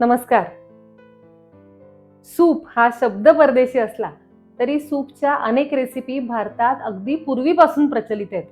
नमस्कार. सूप हा शब्द परदेशी असला तरी सूपच्या अनेक रेसिपी भारतात अगदी पूर्वीपासून प्रचलित आहेत.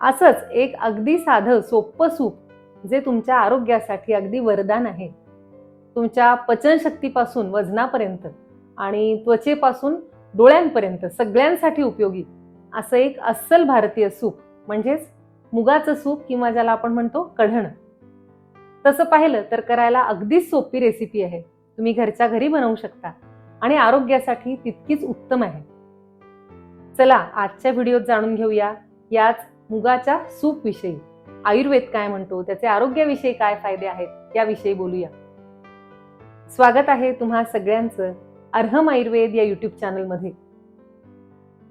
असंच एक अगदी साधं सोपं सूप जे तुमच्या आरोग्यासाठी अगदी वरदान आहे. तुमच्या पचनशक्तीपासून वजनापर्यंत आणि त्वचेपासून डोळ्यांपर्यंत सगळ्यांसाठी उपयोगी असं एक अस्सल भारतीय सूप म्हणजेच मुगाचं सूप किंवा ज्याला आपण म्हणतो कढण. तसं पाहिलं तर करायला अगदीच सोपी रेसिपी आहे. तुम्ही घरच्या घरी बनवू शकता आणि आरोग्यासाठी तितकीच उत्तम आहे. चला आजच्या व्हिडिओत जाणून घेऊया. याच मुगाच्या सूप विषयी. आयुर्वेद काय म्हणतो? त्याचे आरोग्याविषयी काय फायदे आहेत? याविषयी बोलूया. स्वागत आहे तुम्हा सगळ्यांचं अर्हम आयुर्वेद या युट्यूब चॅनलमध्ये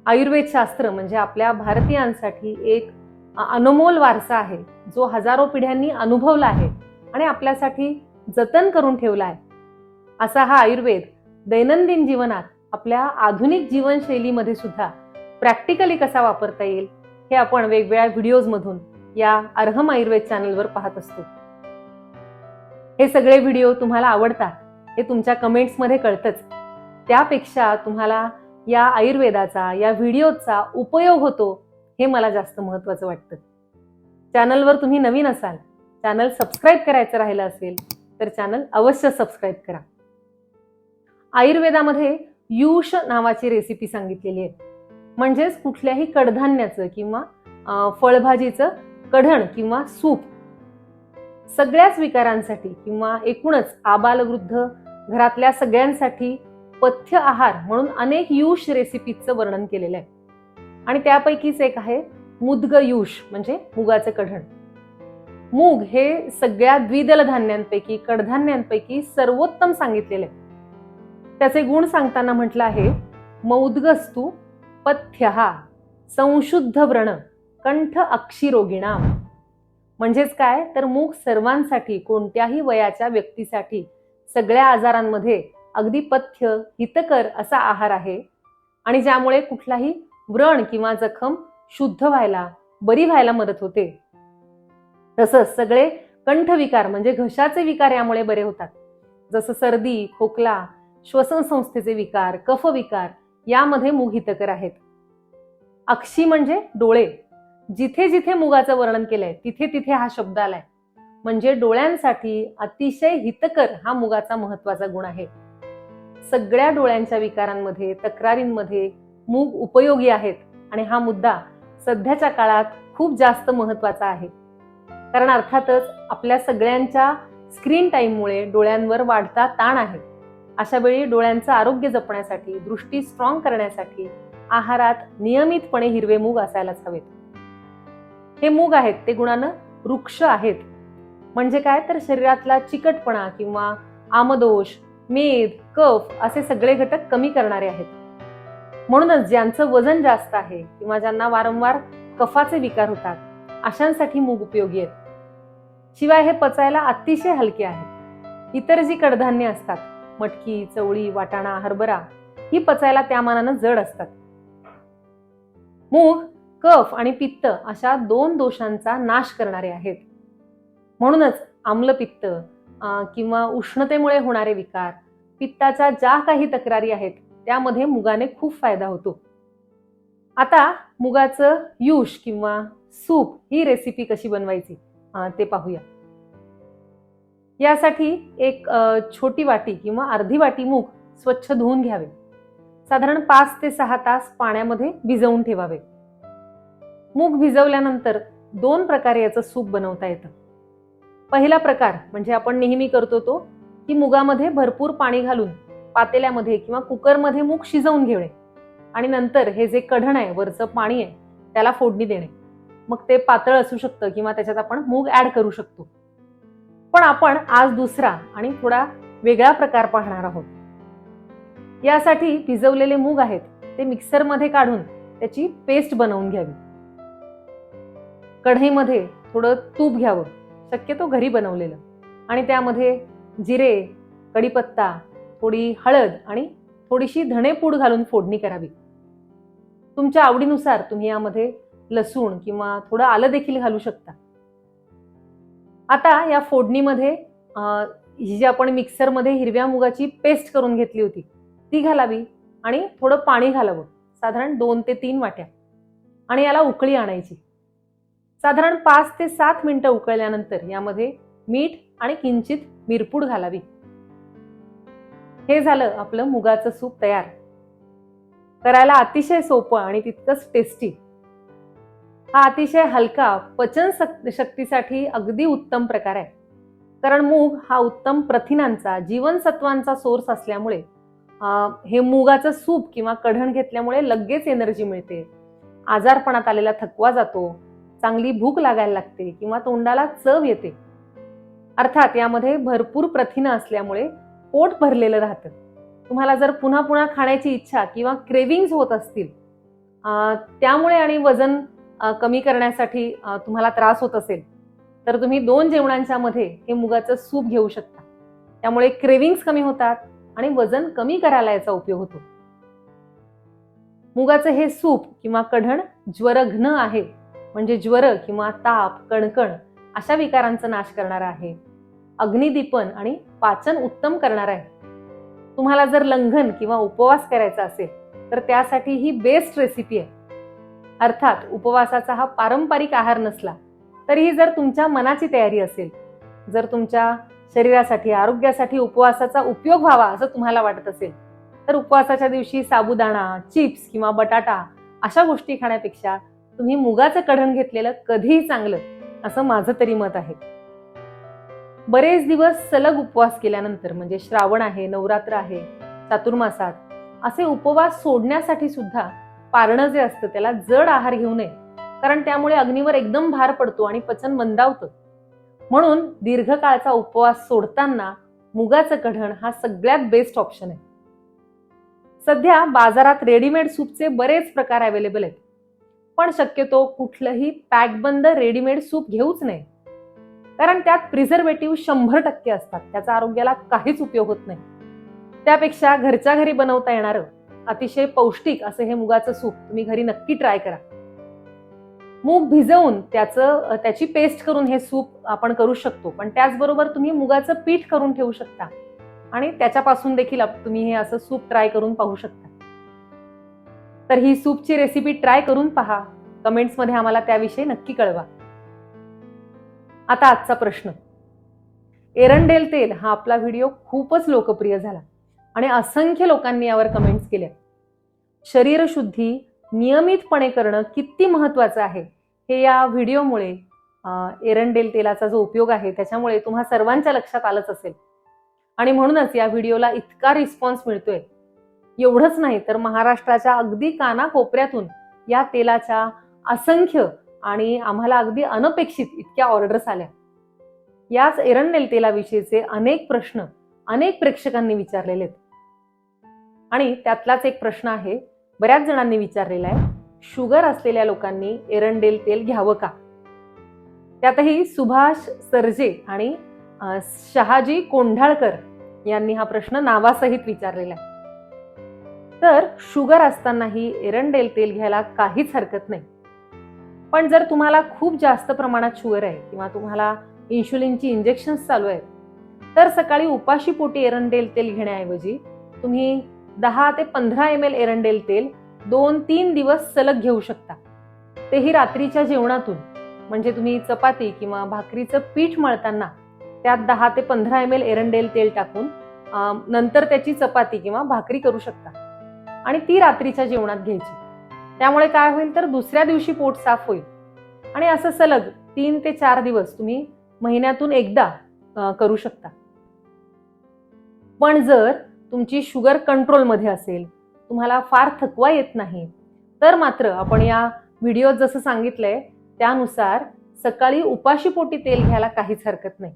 आयुर्वेद शास्त्र म्हणजे आपल्या भारतीयांसाठी एक अनमोल वारसा आहे जो हजारो पिढ्यांनी अनुभवला आहे. आणि आपल्यासाठी जतन करून ठेवला आहे. असा हा आयुर्वेद दैनंदिन जीवनात आपल्या आधुनिक जीवनशैलीमध्ये सुद्धा प्रॅक्टिकली कसा वापरता येईल हे आपण वेगवेगळ्या व्हिडिओजमधून या अर्हम आयुर्वेद चॅनलवर पाहत असतो. हे सगळे व्हिडिओ तुम्हाला आवडतात हे तुमच्या कमेंट्समध्ये कळतंच. त्यापेक्षा तुम्हाला या आयुर्वेदाचा या व्हिडिओचा उपयोग होतो हे मला जास्त महत्वाचं वाटतं. चॅनलवर तुम्ही नवीन असाल चॅनल सबस्क्राईब करायचं राहिलं असेल तर चॅनल अवश्य सबस्क्राईब करा. आयुर्वेदामध्ये युष नावाची रेसिपी सांगितलेली आहे. म्हणजेच कुठल्याही कडधान्याचं किंवा फळभाजीचं कढण किंवा सूप सगळ्याच विकारांसाठी किंवा एकूणच आबालवृद्ध घरातल्या सगळ्यांसाठी पथ्य आहार म्हणून अनेक युष रेसिपीचं वर्णन केलेलं आहे. आणि त्यापैकीच एक आहे मुदग युष म्हणजे मुगाचं कढण मूग हे सगळ्या द्विदल धान्यांपैकी कडधान्यांपैकी सर्वोत्तम सांगितलेले. त्याचे गुण सांगताना म्हटलं आहे मौद्गस्तु पथ्यहा संशुद्ध व्रण कंठ अक्षिरोगिणा. म्हणजेच काय? तर मूग सर्वांसाठी कोणत्याही वयाच्या व्यक्तीसाठी सगळ्या आजारांमध्ये अगदी पथ्य हितकर असा आहार आहे. आणि ज्यामुळे कुठलाही व्रण किंवा जखम शुद्ध व्हायला बरी व्हायला मदत होते. तसंच सगळे कंठविकार म्हणजे घशाचे विकार यामुळे बरे होतात. जसं सर्दी खोकला श्वसन संस्थेचे विकार कफ विकार यामध्ये मूग हितकर आहेत. अक्षी म्हणजे डोळे. जिथे जिथे मुगाचं वर्णन केलंय तिथे तिथे हा शब्द आलाय. म्हणजे डोळ्यांसाठी अतिशय हितकर हा मुगाचा महत्त्वाचा गुण आहे. सगळ्या डोळ्यांच्या विकारांमध्ये तक्रारींमध्ये मूग उपयोगी आहेत. आणि हा मुद्दा सध्याच्या काळात खूप जास्त महत्त्वाचा आहे. कारण अर्थातच आपल्या सगळ्यांच्या स्क्रीन टाईममुळे डोळ्यांवर वाढता ताण आहे. अशा वेळी डोळ्यांचं आरोग्य जपण्यासाठी दृष्टी स्ट्रॉंग करण्यासाठी आहारात नियमितपणे हिरवे मूग असायलाच हवेत. हे मूग आहेत ते गुणानं वृक्ष आहेत. म्हणजे काय? तर शरीरातला चिकटपणा किंवा आमदोष मेद कफ असे सगळे घटक कमी करणारे आहेत. म्हणूनच ज्यांचं वजन जास्त आहे किंवा ज्यांना वारंवार कफाचे विकार होतात अशांसाठी मूग उपयोगी आहेत. शिवाय हे पचायला अतिशय हलके आहेत. इतर जी कडधान्य असतात मटकी चवळी वाटाणा हरभरा ही पचायला त्या मानानं जड असतात. मूग कफ आणि पित्त अशा दोन दोषांचा नाश करणारे आहेत. म्हणूनच आम्लपित्त किंवा उष्णतेमुळे होणारे विकार पित्ताच्या ज्या काही तक्रारी आहेत त्यामध्ये मुगाने खूप फायदा होतो. आता मुगाचं युष किंवा सूप ही रेसिपी कशी बनवायची? ते पाहूया. यासाठी एक छोटी वाटी किंवा अर्धी वाटी मूग स्वच्छ धुवून घ्यावे. साधारण पाच ते सहा तास पाण्यामध्ये भिजवून ठेवावे. मूग भिजवल्यानंतर दोन प्रकारे याचं सूप बनवता येतं. पहिला प्रकार म्हणजे आपण नेहमी करतो तो की मुगामध्ये भरपूर पाणी घालून पातेल्यामध्ये किंवा कुकरमध्ये मूग शिजवून घेणे आणि नंतर हे जे कढण आहे वरचं पाणी आहे त्याला फोडणी देणे. मग ते पातळ असू शकतं किंवा त्याच्यात आपण मूग ऍड करू शकतो. पण आपण आज दुसरा आणि थोडा वेगळा प्रकार पाहणार आहोत. यासाठी भिजवलेले मूग आहेत ते मिक्सरमध्ये काढून त्याची पेस्ट बनवून घ्यावी. कढईमध्ये थोडं तूप घ्यावं शक्यतो घरी बनवलेलं. आणि त्यामध्ये जिरे कढीपत्ता थोडी हळद आणि थोडीशी धणेपूड घालून फोडणी करावी. तुमच्या आवडीनुसार तुम्ही यामध्ये लसूण किंवा थोडं आलं देखील घालू शकता. आता या फोडणीमध्ये ही जी आपण मिक्सरमध्ये हिरव्या मुगाची पेस्ट करून घेतली होती ती घालावी आणि थोडं पाणी घालावं. साधारण दोन ते तीन वाट्या. आणि याला उकळी आणायची. साधारण पाच ते सात मिनटं उकळल्यानंतर यामध्ये मीठ आणि किंचित मिरपूड घालावी. हे झालं आपलं मुगाचं सूप तयार. करायला अतिशय सोपं आणि तितकंच टेस्टी. हा अतिशय हलका पचन शक्तीसाठी अगदी उत्तम प्रकार आहे. कारण मूग हा उत्तम प्रथिनांचा जीवनसत्वांचा सोर्स असल्यामुळे हे मुगाचं सूप किंवा कढण घेतल्यामुळे लगेच एनर्जी मिळते. आजारपणात आलेला थकवा जातो चांगली भूक लागायला लागते किंवा तोंडाला चव येते. अर्थात यामध्ये भरपूर प्रथिनं असल्यामुळे पोट भरलेलं राहतं. तुम्हाला जर पुन्हा पुन्हा खाण्याची इच्छा किंवा क्रेविंग्स होत असतील त्यामुळे आणि वजन कमी करण्यासाठी तुम्हाला त्रास होत असेल तर तुम्ही दोन जेवणांच्या मध्ये हे मुगाचं सूप घेऊ शकता. त्यामुळे क्रेविंग्स कमी होतात आणि वजन कमी करायला याचा उपयोग होतो. मुगाचं हे सूप किंवा कढण ज्वरघ्न आहे म्हणजे ज्वर किंवा ताप कणकण अशा विकारांचा नाश करणार आहे. अग्निदीपन आणि पाचन उत्तम करणार आहे. तुम्हाला जर लंघन किंवा उपवास करायचा असेल तर त्यासाठी ही बेस्ट रेसिपी आहे. अर्थात उपवासाचा हा पारंपरिक आहार नसला तरीही जर तुमच्या मनाची तयारी असेल जर तुमच्या शरीरासाठी आरोग्यासाठी उपवासाचा उपयोग व्हावा असं तुम्हाला वाटत असेल तर उपवासाच्या दिवशी साबुदाणा चिप्स किंवा बटाटा अशा गोष्टी खाण्यापेक्षा तुम्ही मुगाचं कढण घेतलेलं कधीही चांगलं असं माझं तरी मत आहे. बरेच दिवस सलग उपवास केल्यानंतर म्हणजे श्रावण आहे नवरात्र आहे चातुर्मासात असे उपवास सोडण्यासाठी सुद्धा पारणं जे असतं त्याला जड आहार घेऊ नये. कारण त्यामुळे अग्नीवर एकदम भार पडतो आणि पचन मंदावतं. म्हणून दीर्घकाळचा उपवास सोडताना मुगाचं कढण हा सगळ्यात बेस्ट ऑप्शन आहे. सध्या बाजारात रेडीमेड सूपचे बरेच प्रकार अवेलेबल आहेत. पण शक्यतो कुठलंही पॅकबंद रेडीमेड सूप घेऊच नये. कारण त्यात प्रिझर्वेटिव्ह शंभर टक्के असतात. त्याचा आरोग्याला काहीच उपयोग होत नाही. त्यापेक्षा घरच्या घरी बनवता येणारं अतिशय पौष्टिक असं हे मुगाचं सूप तुम्ही घरी नक्की ट्राय करा. मूग भिजवून त्याचं त्याची पेस्ट करून हे सूप आपण करू शकतो. पण त्याचबरोबर तुम्ही मुगाचं पीठ करून ठेवू शकता. आणि त्याच्यापासून देखील तुम्ही हे असं सूप ट्राय करून पाहू शकता. तर ही सूपची रेसिपी ट्राय करून पहा. कमेंट्समध्ये आम्हाला त्याविषयी नक्की कळवा. आता आजचा प्रश्न. एरंडेल तेल हा आपला व्हिडिओ खूपच लोकप्रिय झाला. आणि असंख्य लोकांनी यावर कमेंट्स केल्या. शरीरशुद्धी नियमितपणे करणं किती महत्त्वाचं आहे हे या व्हिडिओमुळे एरंडेल तेलाचा जो उपयोग आहे त्याच्यामुळे तुम्हा सर्वांच्या लक्षात आलंच असेल. आणि म्हणूनच या व्हिडिओला इतका रिस्पॉन्स मिळतोय. एवढंच नाही तर महाराष्ट्राच्या अगदी कानाकोपऱ्यातून या तेलाच्या असंख्य आणि आम्हाला अगदी अनपेक्षित इतक्या ऑर्डर्स आल्या. याच एरंडेल तेलाविषयीचे अनेक प्रश्न अनेक प्रेक्षकांनी विचारलेले आहेत. आणि त्यातलाच एक प्रश्न आहे बऱ्याच जणांनी विचारलेला आहे शुगर असलेल्या लोकांनी एरंडेल तेल घ्यावं का? त्यातही सुभाष सरजे आणि शहाजी कोंढाळकर यांनी हा प्रश्न नावासहित विचारलेला आहे. तर शुगर असतानाही एरंडेल तेल घ्यायला काहीच हरकत नाही. पण जर तुम्हाला खूप जास्त प्रमाणात शुगर आहे किंवा तुम्हाला इन्शुलिनची इंजेक्शन्स चालू आहेत तर सकाळी उपाशी पोटी एरंडेल तेल घेण्याऐवजी तुम्ही दहा ते पंधरा एम एल एरंडेल तेल दोन तीन दिवस सलग घेऊ शकता. तेही रात्रीच्या जेवणातून. म्हणजे तुम्ही चपाती किंवा भाकरीचं पीठ मळताना त्यात दहा ते पंधरा एम एल एरंडेल तेल टाकून नंतर त्याची चपाती किंवा भाकरी करू शकता. आणि ती रात्रीच्या जेवणात घ्यायची. त्यामुळे काय होईल तर दुसऱ्या दिवशी पोट साफ होईल. आणि असं सलग तीन ते चार दिवस तुम्ही महिन्यातून एकदा करू शकता. पण जर तुमची शुगर कंट्रोलमध्ये असेल तुम्हाला फार थकवा येत नाही. तर मात्र आपण या व्हिडिओत जसं सांगितलंय त्यानुसार सकाळी उपाशीपोटी तेल घ्यायला काहीच हरकत नाही.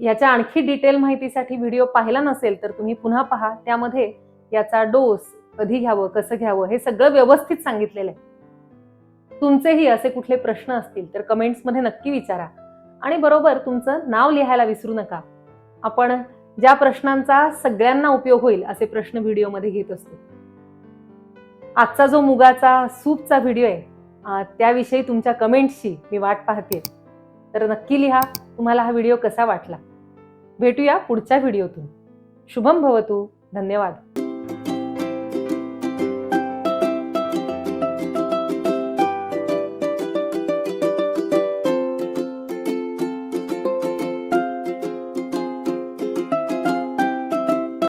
याच्या आणखी डिटेल माहितीसाठी व्हिडिओ पाहिला नसेल तर तुम्ही पुन्हा पहा. त्यामध्ये याचा डोस कधी घ्यावं कसं घ्यावं हे सगळं व्यवस्थित सांगितलेलं आहे. तुमचेही असे कुठले प्रश्न असतील तर कमेंट्समध्ये नक्की विचारा. आणि बरोबर तुमचं नाव लिहायला विसरू नका. आपण ज्या प्रश्नांचा सगळ्यांना उपयोग होईल असे प्रश्न व्हिडिओमध्ये घेत असतो. आजचा जो मुगाचा सूपचा व्हिडिओ आहे त्याविषयी तुमच्या कमेंट्सची मी वाट पाहते तर नक्की लिहा तुम्हाला हा व्हिडिओ कसा वाटला. भेटूया पुढच्या व्हिडिओतून. शुभम भवतू. धन्यवाद.